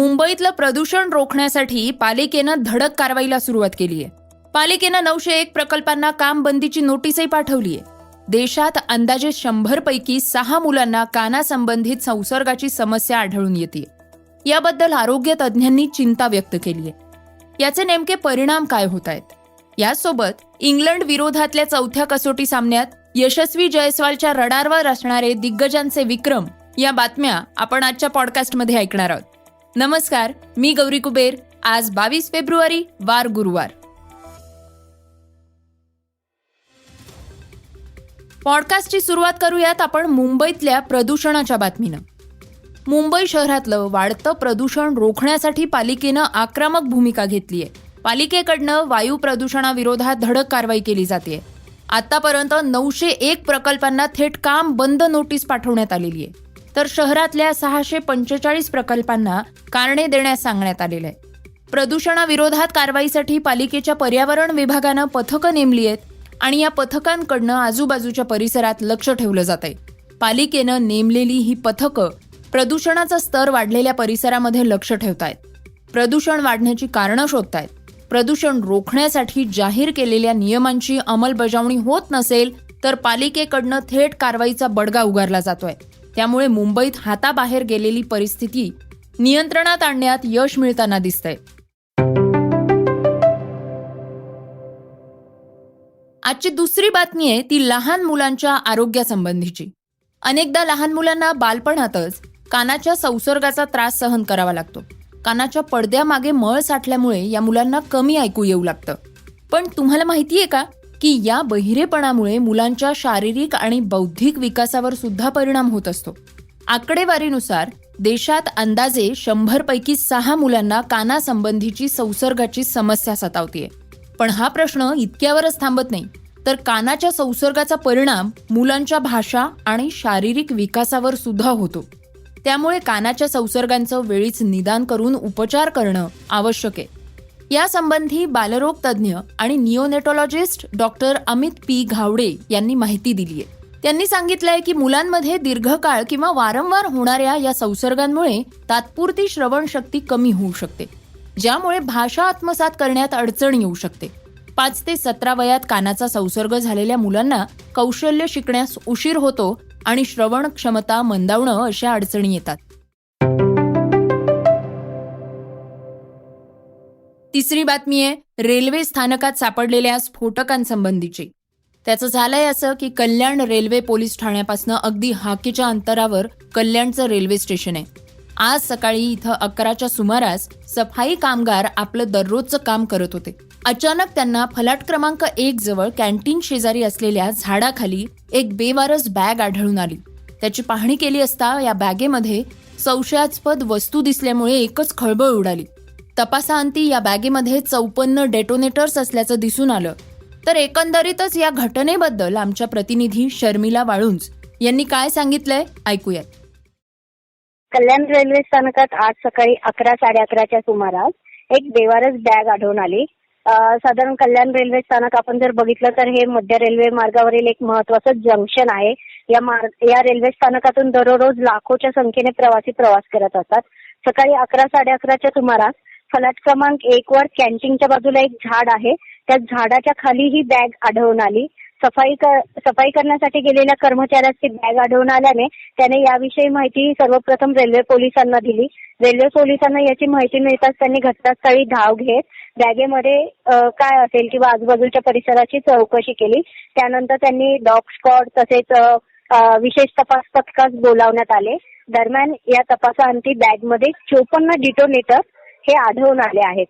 मुंबईतलं प्रदूषण रोखण्यासाठी पालिकेनं धडक कारवाईला सुरुवात केली आहे पालिकेनं नऊशे एक प्रकल्पांना काम बंदीची नोटीसही पाठवली आहे देशात अंदाजे शंभर पैकी सहा मुलांना कानासंबंधित संसर्गाची समस्या आढळून येते याबद्दल आरोग्य तज्ज्ञांनी चिंता व्यक्त केली आहे याचे नेमके परिणाम काय होत आहेत यासोबत इंग्लंड विरोधातल्या चौथ्या कसोटी सामन्यात यशस्वी जयस्वालच्या रडारवर असणारे दिग्गजांचे विक्रम या बातम्या आपण आजच्या पॉडकास्टमध्ये ऐकणार आहोत. नमस्कार मी गौरी कुबेर. आज बावीस फेब्रुवारी वार गुरुवार. पॉडकास्टची सुरुवात करूयात आपण मुंबईतल्या प्रदूषणाच्या बातमीनं. मुंबई शहरातलं वाढतं प्रदूषण रोखण्यासाठी पालिकेनं आक्रमक भूमिका घेतली आहे पालिकेकडनं वायू प्रदूषणाविरोधात धडक कारवाई केली जाते आतापर्यंत नऊशे एक प्रकल्पांना थेट काम बंद नोटीस पाठवण्यात आलेली आहे तर शहरातल्या सहाशे पंचेचाळीस प्रकल्पांना कारणे देण्यास सांगण्यात आलेलं आहे. प्रदूषणाविरोधात कारवाईसाठी पालिकेच्या पर्यावरण विभागानं पथकं नेमली आहेत आणि या पथकांकडनं आजूबाजूच्या परिसरात लक्ष ठेवलं जात आहे. पालिकेनं नेमलेली ही पथकं प्रदूषणाचा स्तर वाढलेल्या परिसरामध्ये लक्ष ठेवतायत प्रदूषण वाढण्याची कारणं शोधतायत. प्रदूषण रोखण्यासाठी जाहीर केलेल्या नियमांची अंमलबजावणी होत नसेल तर पालिकेकडनं थेट कारवाईचा बडगा उगारला जातोय. त्यामुळे मुंबईत हाताबाहेर गेलेली परिस्थिती नियंत्रणात आणण्यात यश मिळताना दिसतंय. आजची दुसरी बातमी आहे ती लहान मुलांच्या आरोग्यासंबंधीची. अनेकदा लहान मुलांना बालपणातच कानाच्या संसर्गाचा त्रास सहन करावा लागतो. कानाच्या पडद्यामागे मळ साठल्यामुळे या मुलांना कमी ऐकू येऊ लागतं. पण तुम्हाला माहितीये का? की या बहिरेपणामुळे मुलांच्या शारीरिक आणि बौद्धिक विकासावर सुद्धा परिणाम होत असतो. आकडेवारीनुसार देशात अंदाजे शंभरपैकी सहा मुलांना कानासंबंधीची संसर्गाची समस्या सतावतीये. पण हा प्रश्न इतक्यावरच थांबत नाही. तर कानाच्या संसर्गाचा परिणाम मुलांच्या भाषा आणि शारीरिक विकासावर सुद्धा होतो. त्यामुळे कानाच्या संसर्गांचं वेळीच निदान करून उपचार करणं आवश्यक आहे. यासंबंधी बालरोग तज्ज्ञ आणि neonatologist doctor Amit P Ghawade यांनी माहिती दिली आहे. त्यांनी सांगितलंय की मुलांमध्ये दीर्घकाळ किंवा वारंवार होणाऱ्या या संसर्गांमुळे तात्पुरती श्रवणशक्ती कमी होऊ शकते ज्यामुळे भाषा आत्मसात करण्यात अडचण येऊ शकते. पाच ते सतरा वयात कानाचा संसर्ग झालेल्या मुलांना कौशल्य शिकण्यास उशीर होतो आणि श्रवण क्षमता मंदावणं अशा अडचणी येतात. तिसरी बातमी आहे रेल्वे स्थानकात सापडलेल्या स्फोटकांसंबंधीची. त्याचं झालंय असं की कल्याण रेल्वे पोलीस ठाण्यापासून अगदी हाकीच्या अंतरावर कल्याणचं रेल्वे स्टेशन आहे. आज सकाळी इथं अकराच्या सुमारास सफाई कामगार आपलं दररोजचं काम करत होते. अचानक त्यांना फलाट क्रमांक एक जवळ कॅन्टीन शेजारी असलेल्या झाडाखाली एक बेवारस बॅग आढळून आली. त्याची पाहणी केली असता या बॅगेमध्ये संशयास्पद वस्तू दिसल्यामुळे एकच खळबळ उडाली. तपासाअंती या बॅगेमध्ये चौपन्न डेटोनेटर्स असल्याचं दिसून आलं. तर एकंदरीतच या घटनेबद्दल आमच्या प्रतिनिधी शर्मिला वाळुंज यांनी काय सांगितलंय? ऐकूयात. कल्याण रेल्वे स्थानकात आज सकाळी अकरा साडे अकराच्या सुमारास एक बेवारस बॅग आढळून आली. साधारण कल्याण रेल्वे स्थानक आपण जर बघितलं तर हे मध्य रेल्वे मार्गावरील एक महत्वाचं जंक्शन आहे. या मार्ग या रेल्वे स्थानकातून दररोज लाखोच्या संख्येने प्रवासी प्रवास करत असतात. सकाळी अकरा साडे अकराच्या सुमारास फलाट क्रमांक एक वर कॅन्टीनच्या बाजूला एक झाड आहे. त्या झाडाच्या खाली ही बॅग आढळून आली. सफाई कर सफाई करण्यासाठी गेलेल्या कर्मचाऱ्यास ती बॅग आढळून आल्याने त्याने याविषयी माहिती सर्वप्रथम रेल्वे पोलिसांना दिली. रेल्वे पोलिसांना याची माहिती मिळताच त्यांनी घटनास्थळी धाव घेत बॅगेमध्ये काय असेल किंवा आजूबाजूच्या परिसराची चौकशी केली. त्यानंतर त्यांनी डॉग स्कॉड तसेच विशेष तपास पथकास बोलावण्यात आले. दरम्यान या तपासाअंती बॅगमध्ये चोपन्न डिटोनेटर हे आढळून आले आहेत.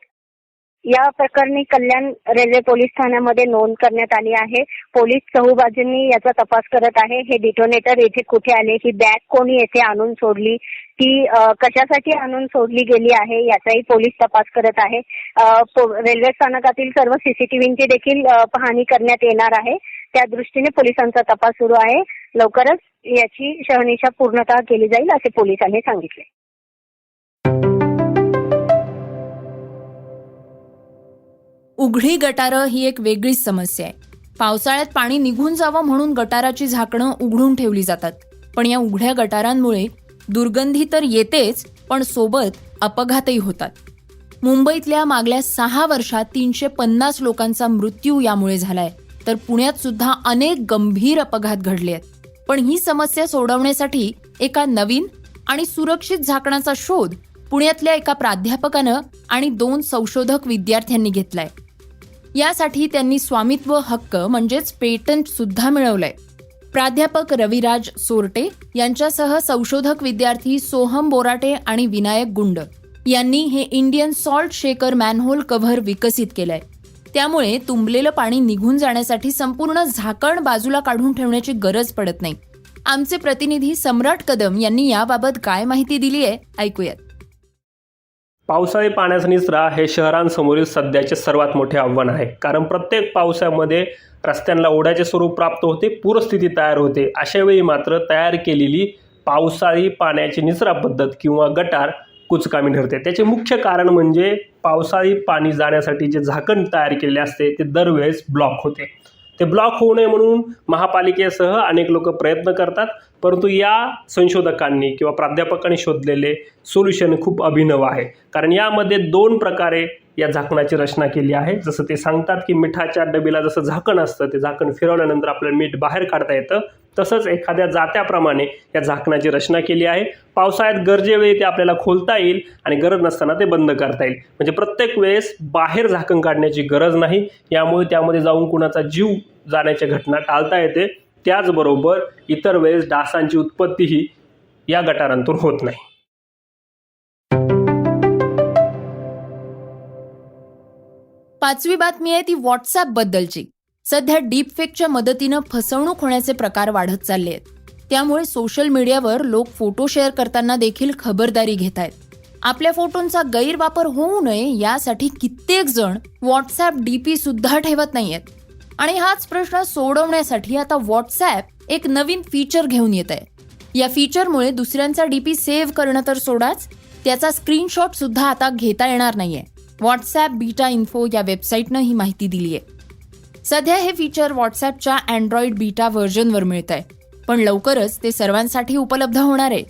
या प्रकरणी कल्याण रेल्वे पोलीस ठाण्यामध्ये नोंद करण्यात आली आहे. पोलीस चहूबाजूंनी याचा तपास करत आहे. हे डिटोनेटर येथे कुठे आले? ही बॅग कोणी येथे आणून सोडली? ती कशासाठी आणून सोडली गेली आहे? याचाही पोलीस तपास करत आहे. रेल्वे स्थानकातील सर्व सीसीटीव्हीची देखील पाहणी करण्यात येणार आहे. त्या दृष्टीने पोलिसांचा तपास सुरू आहे. लवकरच याची शहानिशा पूर्णतः केली जाईल असे पोलिसांनी सांगितले. उघडी गटारं ही एक वेगळीच समस्या आहे. पावसाळ्यात पाणी निघून जावं म्हणून गटाराची झाकणं उघडून ठेवली जातात. पण या उघड्या गटारांमुळे दुर्गंधी तर येतेच पण सोबत अपघातही होतात. मुंबईतल्या मागल्या सहा वर्षात तीनशे पन्नास लोकांचा मृत्यू यामुळे झालाय. तर पुण्यात सुद्धा अनेक गंभीर अपघात घडले आहेत. पण ही समस्या सोडवण्यासाठी एका नवीन आणि सुरक्षित झाकणाचा शोध पुण्यातल्या एका प्राध्यापकानं आणि दोन संशोधक विद्यार्थ्यांनी घेतलाय. यासाठी त्यांनी स्वामित्व हक्क म्हणजेच पेटंट सुद्धा मिळवलंय. प्राध्यापक रविराज सोरटे यांच्यासह संशोधक विद्यार्थी सोहम बोराटे आणि विनायक गुंड यांनी हे Indian salt shaker manhole cover विकसित केलंय. त्यामुळे तुंबलेलं पाणी निघून जाण्यासाठी संपूर्ण झाकण बाजूला काढून ठेवण्याची गरज पडत नाही. आमचे प्रतिनिधी सम्राट कदम यांनी याबाबत काय माहिती दिली आहे ऐकूयात. पावसाळी पाण्याचा निचरा हे शहरांसमोरील सध्याचे सर्वात मोठे आव्हान आहे. कारण प्रत्येक पावसामध्ये रस्त्यांना ओढ्याचे स्वरूप प्राप्त होते पूरस्थिती तयार होते. अशा वेळी मात्र तयार केलेली पावसाळी पाण्याची निचरा पद्धत किंवा गटार कुचकामी ठरते त्याचे मुख्य कारण म्हणजे पावसाळी पाणी जाण्यासाठी जे झाकण तयार केलेले असते ते दरवेळेस ब्लॉक होते. ते ब्लॉक होऊ नये म्हणून महापालिकेसह अनेक लोक प्रयत्न करतात. परंतु या संशोधकांनी किंवा प्राध्यापकांनी शोधलेले सोल्युशन खूप अभिनव आहे. कारण यामध्ये दोन प्रकारे या झाकणाची रचना केली आहे. जसं ते सांगतात की मिठाच्या डबीला जसं झाकण असतं ते झाकण फिरवल्यानंतर आपल्याला मीठ बाहेर काढता येतं. तसंच एखाद्या जात्याप्रमाणे या झाकणाची रचना केली आहे. पावसाळ्यात गरजेवेळी ते आपल्याला खोलता येईल आणि गरज नसताना ते बंद करता येईल. म्हणजे प्रत्येक वेळेस बाहेर झाकण काढण्याची गरज नाही. यामुळे त्यामध्ये जाऊन कुणाचा जीव जाण्याच्या घटना टाळता येते. त्याचबरोबर इतर वेळेस डासांची उत्पत्तीही या गटारांतून होत नाही. पाचवी बातमी आहे ती व्हॉट्सअप बद्दलची. सध्या डीपफेकच्या मदतीनं फसवणूक होण्याचे प्रकार वाढत चालले आहेत. त्यामुळे सोशल मीडियावर लोक फोटो शेअर करताना देखील खबरदारी घेत आहेत. आपल्या फोटोंचा गैरवापर होऊ नये यासाठी कित्येक जण व्हॉट्सअप डीपी सुद्धा ठेवत नाहीयेत. आणि हाच प्रश्न सोडवण्यासाठी आता व्हॉट्सअप एक नवीन फीचर घेऊन येत आहे. या फीचरमुळे दुसऱ्यांचा डीपी सेव्ह करणं तर सोडाच त्याचा स्क्रीनशॉट सुद्धा आता घेता येणार नाहीये. व्हॉट्सॲप बीटा इन्फो या वेबसाईटनं ही माहिती दिली आहे सध्या हे फीचर व्हॉट्सॲपच्या अँड्रॉइड बीटा व्हर्जनवर मिळत आहे पण लवकरच ते सर्वांसाठी उपलब्ध होणार आहे.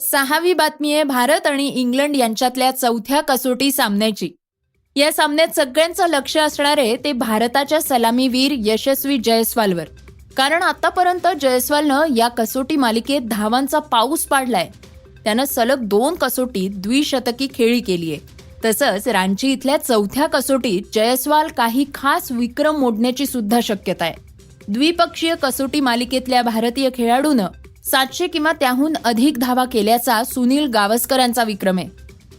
सहावी बातमी आहे भारत आणि इंग्लंड यांच्यातल्या चौथ्या कसोटी सामन्याची. या सामन्यात सगळ्यांचं लक्ष असणार आहे ते भारताच्या सलामीवीर यशस्वी जयस्वालवर. कारण आतापर्यंत जयस्वालनं या कसोटी मालिकेत धावांचा पाऊस पाडलाय. त्यानं सलग दोन कसोटीत द्विशतकी खेळी केलीय. तसंच रांची इथल्या चौथ्या कसोटीत जयस्वाल काही खास विक्रम मोडण्याची सुद्धा शक्यता आहे. द्विपक्षीय कसोटी मालिकेतल्या भारतीय खेळाडूनं सातशे किंवा त्याहून अधिक धावा केल्याचा सुनील गावस्करांचा विक्रम आहे.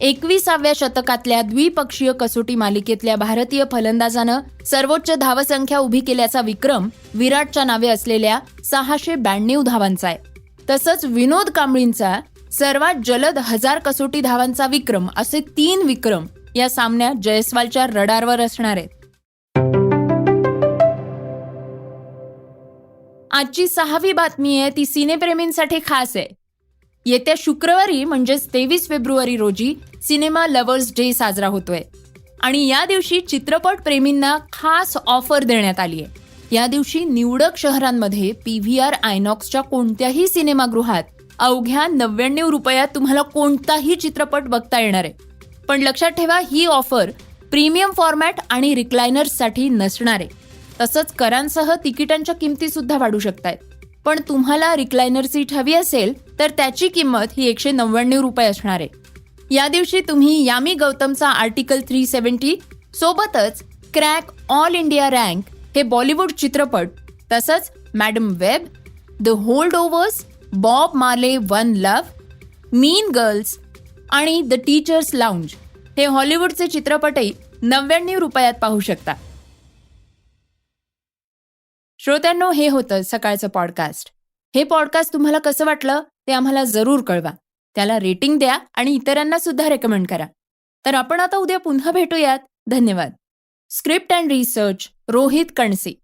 एकविसाव्या शतकातल्या द्विपक्षीय कसोटी मालिकेतल्या भारतीय फलंदाजानं सर्वोच्च धावसंख्या उभी केल्याचा विक्रम विराटच्या नावे असलेल्या सहाशे ब्याण्णव धावांचा आहे. तसंच विनोद कांबळींचा सर्वात जलद हजार कसोटी धावांचा विक्रम असे तीन विक्रम या सामन्यात जयस्वालच्या रडारवर असणार आहेत. आजची सहावी बातमी आहे ती सिनेप्रेमींसाठी खास आहे. येत्या शुक्रवारी म्हणजेच तेवीस फेब्रुवारी रोजी सिनेमा लव्हर्स डे साजरा होतोय. आणि या दिवशी चित्रपट प्रेमींना खास ऑफर देण्यात आली आहे. या दिवशी निवडक शहरांमध्ये पी व्ही आर आयनॉक्सच्या कोणत्याही सिनेमागृहात अवघ्या नव्याण्णव रुपयात तुम्हाला कोणताही चित्रपट बघता येणार आहे. पण लक्षात ठेवा ही ऑफर प्रीमियम फॉर्मॅट आणि रिक्लायनर्ससाठी नसणार आहे. तसंच करांसह तिकिटांच्या किमतीसुद्धा वाढू वाढू आहेत पण तुम्हाला रिक्लायनर सीट हवी असेल तर त्याची किंमत ही एकशे नव्याण्णव रुपये असणार आहे. या दिवशी तुम्ही यामी गौतमचा आर्टिकल थ्री सेव्हन्टी सोबतच क्रॅक ऑल इंडिया रँक हे बॉलिवूड चित्रपट तसंच madam web the holdovers Bob Marley one love mean girls आणि द टीचर्स लाऊंज हे हॉलिवूडचे चित्रपटही नव्याण्णव रुपयात पाहू शकता. श्रोत्यांनो हे होतं सकाळचं पॉडकास्ट हे पॉडकास्ट तुम्हाला कसं वाटलं ते आम्हाला जरूर कळवा. त्याला रेटिंग द्या आणि इतरांना सुद्धा रेकमेंड करा. तर आपण आता उद्या पुन्हा भेटूयात. धन्यवाद. Script and research Rohit Kanse